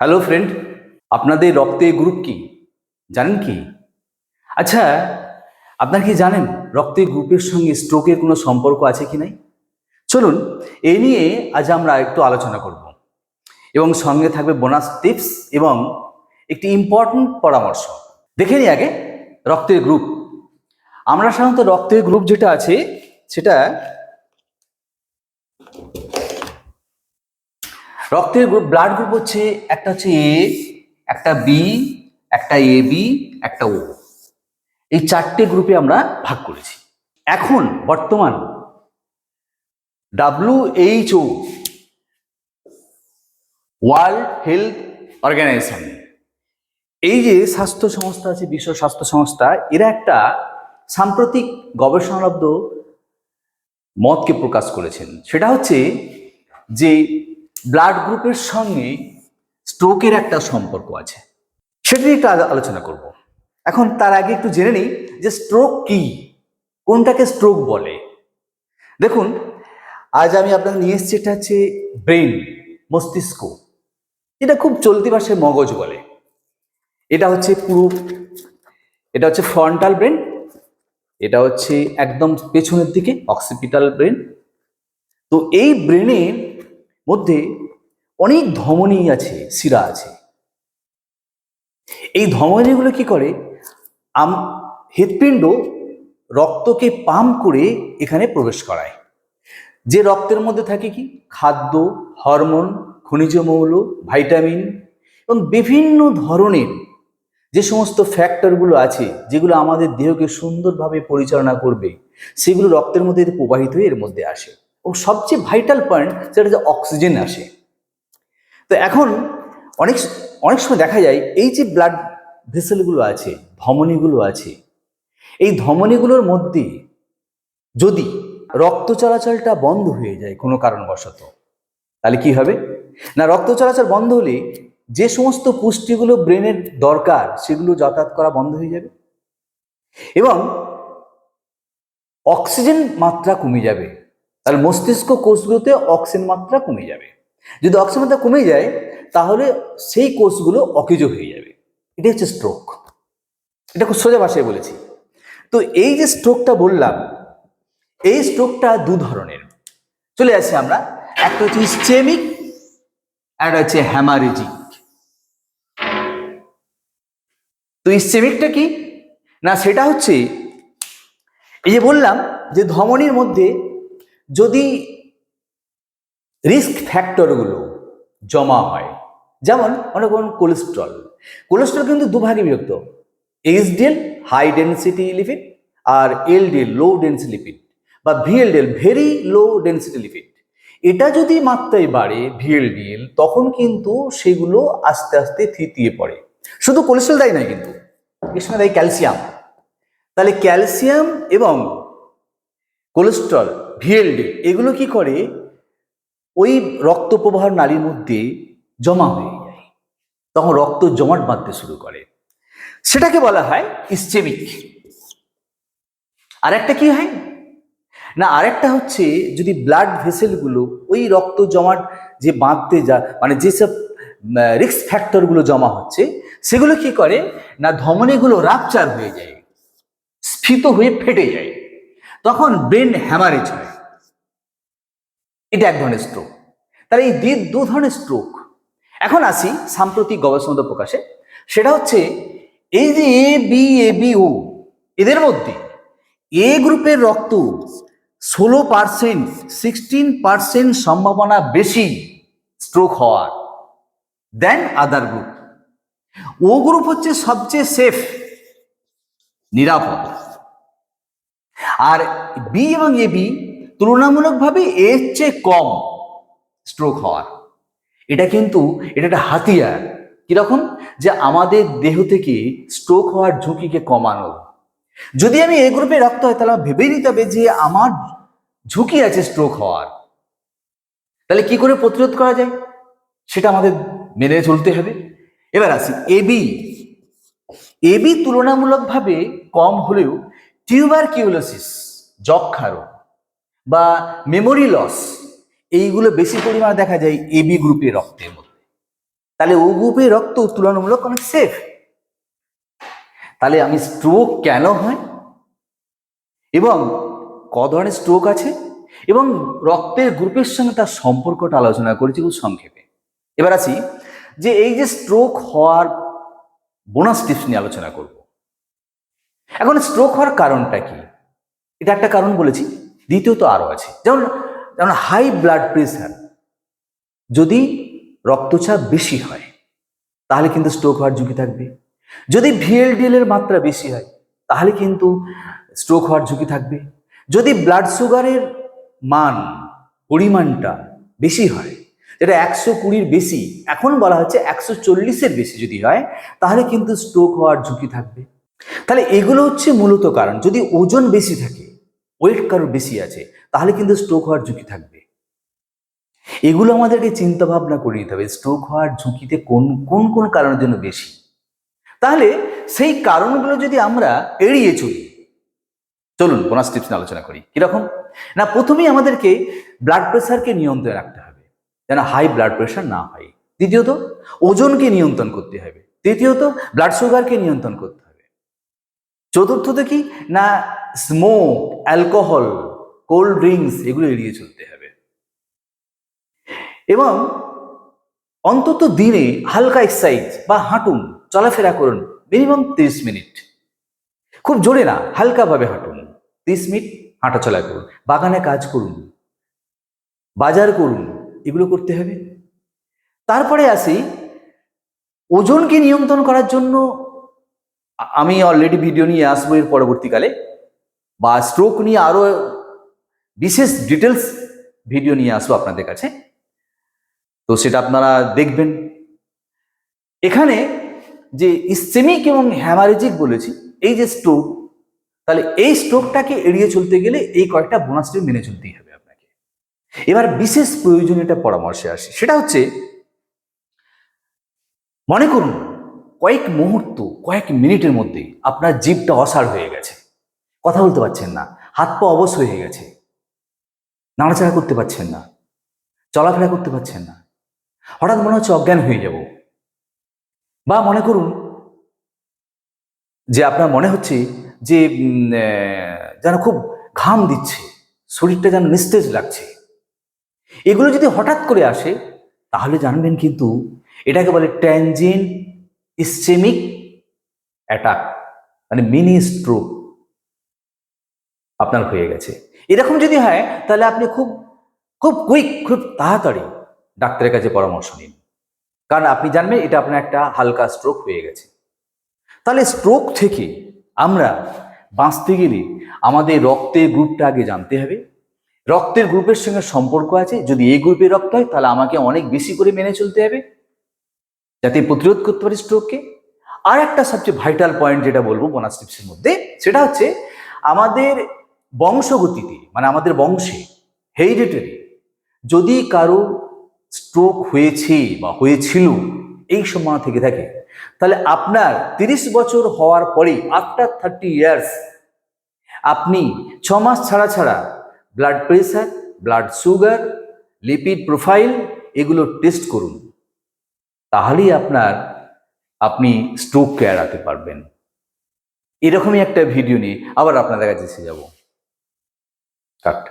Hello friend আপনাদের রক্তের group কি? জানেন কি? আচ্ছা আপনার কি জানেন রক্তের গ্রুপের সঙ্গে স্ট্রোকের কোনো সম্পর্ক আছে কি নাই? চলুন এই নিয়ে আজ আমরা একটু আলোচনা করব। এবং সঙ্গে থাকবে বোনাস টিপস এবং একটি ইম্পর্ট্যান্ট পরামর্শ। দেখে নিই আগে রক্তের গ্রুপ আমরা সাধারণত রক্তের গ্রুপ যেটা আছে, সেটা রক্তের গ্রুপ ব্লাড গ্রুপ হচ্ছে একটা হচ্ছে এ একটা বি একটা এ বি একটা ও এই চারটে গ্রুপে আমরা ভাগ করেছি। এখন বর্তমান W H O world health organisation এই যে স্বাস্থ্য সংস্থা আছে, বিশ্ব স্বাস্থ্য সংস্থা, এরা একটা সাম্প্রতিক গবেষণালব্ধ মতকে প্রকাশ করেছেন। সেটা হচ্ছে যে ব্লাড গ্রুপের সঙ্গে স্ট্রোকের একটা সম্পর্ক আছে। সেটা একটু আলো- আলোচনা করব। এখন তার আগে একটু জেনে নিই যে স্ট্রোক কি, কোনটাকে স্ট্রোক বলে। দেখুন, আজ আমি আপনাকে নিয়ে এসেছি, এটা হচ্ছে ব্রেন মস্তিষ্ক। এটা খুব চলতি ভাষায় মগজ বলে। এটা হচ্ছে পুরো, এটা হচ্ছে ফ্রন্টাল ব্রেন এটা হচ্ছে একদম পেছনের দিকে অক্সিপিটাল ব্রেন তো এই ব্রেনের মধ্যে অনেক ধমনী আছে, শিরা আছে। এই ধমনীগুলো কি করে? আম, হৃৎপিণ্ড রক্তকে পাম্প করে এখানে প্রবেশ করায়। যে রক্তের মধ্যে থাকে কি? খাদ্য, হরমোন, খনিজ মৌল, ভাইটামিন এবং বিভিন্ন ধরনের যে সমস্ত ফ্যাক্টরগুলো আছে, যেগুলো আমাদের দেহকে সুন্দরভাবে পরিচালনা করবে, সেগুলো রক্তের মধ্যে প্রবাহিত হয়ে এর মধ্যে আসে। এবং সবচেয়ে ভাইটাল পয়েন্ট সেটা হচ্ছে অক্সিজেন আসে। তো এখন অনেক অনেক সময় দেখা যায় এই যে ব্লাড ভেসেলগুলো আছে ধমনীগুলো আছে, এই ধমনীগুলোর মধ্যে যদি রক্ত চলাচলটা বন্ধ হয়ে যায় কোনো কারণবশত, তাহলে কি হবে? না, রক্ত চলাচল বন্ধ হলে যে সমস্ত পুষ্টিগুলো ব্রেনের দরকার সেগুলো যাতায়াত করা বন্ধ হয়ে যাবে। এবং অক্সিজেন মাত্রা কমে যাবে। তাহলে মস্তিষ্ক কোষগুলোতে অক্সিজেন মাত্রা কমে যাবে। যদি অক্সিজেন মাত্রা কমে যায়, তাহলে সেই কোষগুলো অকেজ হয়ে যাবে। এটা হচ্ছে স্ট্রোক এটা খুব সোজা ভাষায় বলেছি। তো এই যে স্ট্রোকটা বললাম, এই স্ট্রোকটা দু ধরনের। চলে আসি আমরা। একটা হচ্ছে স্টেমিক একটা হচ্ছে হ্যামারেজিক। তো স্টেমিকটা কি? না, সেটা হচ্ছে, এই যে বললাম যে ধমনীর মধ্যে যদি রিস্ক ফ্যাক্টরগুলো জমা হয়, যেমন মনে করুন কোলেস্ট্রল কোলেস্ট্রল কিন্তু দুভাগে বিভক্ত এইচডিএল হাই ডেন্সিটি লিপিড আর এলডিএল লো ডেন্সিটি লিপিড বা VLDL very low density lipid এটা যদি মাত্রায় বাড়ে ভিএলডিএল তখন কিন্তু সেগুলো আস্তে আস্তে থিতিয়ে পড়ে। শুধু কোলেস্ট্রল দায়ী নয় কিন্তু, এর সঙ্গে দায়ী ক্যালসিয়াম তাহলে ক্যালসিয়াম এবং কোলেস্ট্রল ভিএলডি এগুলো কি করে? ওই রক্ত প্রবাহ নালীর মধ্যে জমা হয়ে যায়। তখন রক্ত জমাট বাঁধতে শুরু করে। সেটাকে বলা হয় ইস্টেমিক আরেকটা কি হয়? না, আরেকটা হচ্ছে যদি ব্লাড ভেসেলগুলো ওই রক্ত জমাট যে বাঁধতে যা মানে যেসব রিক্স ফ্যাক্টরগুলো জমা হচ্ছে, সেগুলো কি করে? না, ধমনীগুলো রাপচার হয়ে যায়, স্ফীত হয়ে ফেটে যায়। তখন ব্রেন হ্যামারেজ হয় এটা এক ধরনের স্ট্রোক তাহলে এই দি- ধরনের স্ট্রোক এখন আসি সাম্প্রতিক গবেষণা প্রকাশে। সেটা হচ্ছে এই যে এ বি এ বি ও এদের মধ্যে এ গ্রুপের রক্ত ষোলো পার্সেন্ট সিক্সটিন পার্সেন্ট সম্ভাবনা বেশি স্ট্রোক হওয়ার। দেন আদার গ্রুপ ও গ্রুপ হচ্ছে সবচেয়ে সেফ নিরাপদ। আর বি এবং এ বি তুলনামূলকভাবে এর চেয়ে কম স্ট্রোক হওয়ার। এটা কিন্তু এটা একটা হাতিয়ার। কীরকম? যে আমাদের দেহ থেকে স্ট্রোক হওয়ার ঝুঁকিকে কমানো। যদি আমি এ গ্রুপে রক্ত হয়, তাহলে ভেবেই নিতে হবে যে আমার ঝুঁকি আছে স্ট্রোক হওয়ার। তাহলে কি করে প্রতিরোধ করা যায়? সেটা আমাদের মেনে চলতে হবে। এবার আসি এবি এবি তুলনামূলকভাবে কম হলেও টিউবার কিউলোসিস যক্ষা রোগ বা মেমোরি লস এইগুলো বেশি পরিমাণে দেখা যায় এবি গ্রুপের রক্তের মধ্যে। তাহলে ও গ্রুপের রক্ত তুলনামূলক অনেক সেফ তাহলে আমি স্ট্রোক কেন হয়? এবং ক ধরনের স্ট্রোক আছে? এবং রক্তের গ্রুপের সঙ্গে তার সম্পর্কটা আলোচনা করেছি খুব সংক্ষেপে। এবার আসি যে এই যে স্ট্রোক হওয়ার বোনাস টিপস নিয়ে আলোচনা করব। এখন স্ট্রোক হওয়ার কারণটা কি? এটা একটা কারণ বলেছি, দ্বিতীয়ত আরও আছে। যেমন যেমন হাই ব্লাড প্রেশার যদি রক্তচাপ বেশি হয়, তাহলে কিন্তু স্ট্রোক হওয়ার ঝুঁকি থাকবে। যদি ভিএলডিএল এর মাত্রা বেশি হয়, তাহলে কিন্তু স্ট্রোক হওয়ার ঝুঁকি থাকবে। যদি ব্লাড সুগারের মান, পরিমাণটা বেশি হয়, যেটা একশো কুড়ির বেশি, এখন বলা হচ্ছে একশো চল্লিশের বেশি যদি হয়, তাহলে কিন্তু স্ট্রোক হওয়ার ঝুঁকি থাকবে। তাহলে এগুলো হচ্ছে মূলত কারণ। যদি ওজন বেশি থাকে ওয়েট কারোর বেশি আছে, তাহলে কিন্তু স্ট্রোক হওয়ার ঝুঁকি থাকবে। এগুলো আমাদেরকে চিন্তা ভাবনা করে নিতে হবে স্ট্রোক হওয়ার ঝুঁকিতে কোন কোন কোন কারণের জন্য বেশি? তাহলে সেই কারণগুলো যদি আমরা এড়িয়ে চলি, চলুন বোনাস টিপস নিয়ে আলোচনা করি। কীরকম? না, প্রথমেই আমাদেরকে ব্লাড প্রেশারকে নিয়ন্ত্রণে রাখতে হবে, যেন হাই ব্লাড প্রেশার না হয়। দ্বিতীয়ত, ওজনকে নিয়ন্ত্রণ করতে হবে। তৃতীয়ত ব্লাড সুগারকে নিয়ন্ত্রণ করতে চতুর্থত কি না স্মোক অ্যালকোহল কোল্ড ড্রিঙ্কস এগুলো এড়িয়ে চলতে হবে। এবং অন্তত দিনে হালকা এক্সারসাইজ বা হাঁটুন, চলাফেরা করুন মিনিমাম তিরিশ মিনিট খুব জোরে না, হালকাভাবে হাঁটুন, তিরিশ মিনিট হাঁটাচলা করুন, বাগানে কাজ করুন, বাজার করুন, এগুলো করতে হবে। তারপরে আসি, ওজনকে নিয়ন্ত্রণ করার জন্য আমি অলরেডি ভিডিও নিয়ে আসব এর পরবর্তীকালে বা স্ট্রোক নিয়ে আরও বিশেষ ডিটেলস ভিডিও নিয়ে আসব আপনাদের কাছে। তো সেটা আপনারা দেখবেন। এখানে যে ইসেমিক এবং হ্যামারেজিক বলেছি, এই যে স্ট্রোক তাহলে এই স্ট্রোকটাকে এড়িয়ে চলতে গেলে এই কয়েকটা বোনাসটি মেনে চলতেই হবে আপনাকে। এবার বিশেষ প্রয়োজনীয়তা পরামর্শে আসি। সেটা হচ্ছে, মনে করুন কয়েক মুহূর্ত, কয়েক মিনিটের মধ্যে আপনার জীবটা অসাড় হয়ে গেছে। কথা বলতে পারছেন না, হাত পা অবশ হয়ে গেছে। নাড়াচাড়া করতে পারছেন না, চলাফেরা করতে পারছেন না। হঠাৎ মনে হচ্ছে অজ্ঞান হয়ে যাব। বা মনে করুন যে আপনার মনে হচ্ছে যে যেন খুব ঘাম দিচ্ছে, শরীরটা যেন নিস্তেজ লাগছে। এগুলো যদি হঠাৎ করে আসে, তাহলে জানবেন কিন্তু এটাকে বলে ট্যানজেন ইসচেমিক অ্যাটাক মানে মিনি স্ট্রোক আপনার হয়ে গেছে। এরকম যদি হয়, তাহলে আপনি খুব খুব কুইক, খুব তাড়াতাড়ি ডাক্তারের কাছে পরামর্শ নিন। কারণ আপনি জানবেন এটা আপনার একটা হালকা স্ট্রোক হয়ে গেছে। তাহলে স্ট্রোক থেকে আমরা বাঁচতে গেলে আমাদের রক্তের গ্রুপটা আগে জানতে হবে। রক্তের গ্রুপের সঙ্গে সম্পর্ক আছে। যদি এই গ্রুপে রক্ত হয়, তাহলে আমাকে অনেক বেশি করে মেনে চলতে হবে। যাতে প্রতিরোধ করতে পারি স্ট্রোককে আর একটা সবচেয়ে ভাইটাল পয়েন্ট যেটা বলব বোনাস টিপসের মধ্যে, সেটা হচ্ছে আমাদের বংশগতিতে মানে আমাদের বংশে হেরিডিটারি যদি কারও স্ট্রোক হয়েছে বা হয়েছিল, এই সময় থেকে থাকে, তাহলে আপনার তিরিশ বছর হওয়ার পরে আফটার থার্টি ইয়ার্স আপনি ছ মাস ছাড়া ছাড়া blood pressure blood sugar lipid profile এগুলো টেস্ট করুন। তাহলেই আপনার আপনি স্ট্রোককে এড়াতে পারবেন। এরকমই একটা ভিডিও নিয়ে আবার আপনাদের কাছে এসে যাব। কাট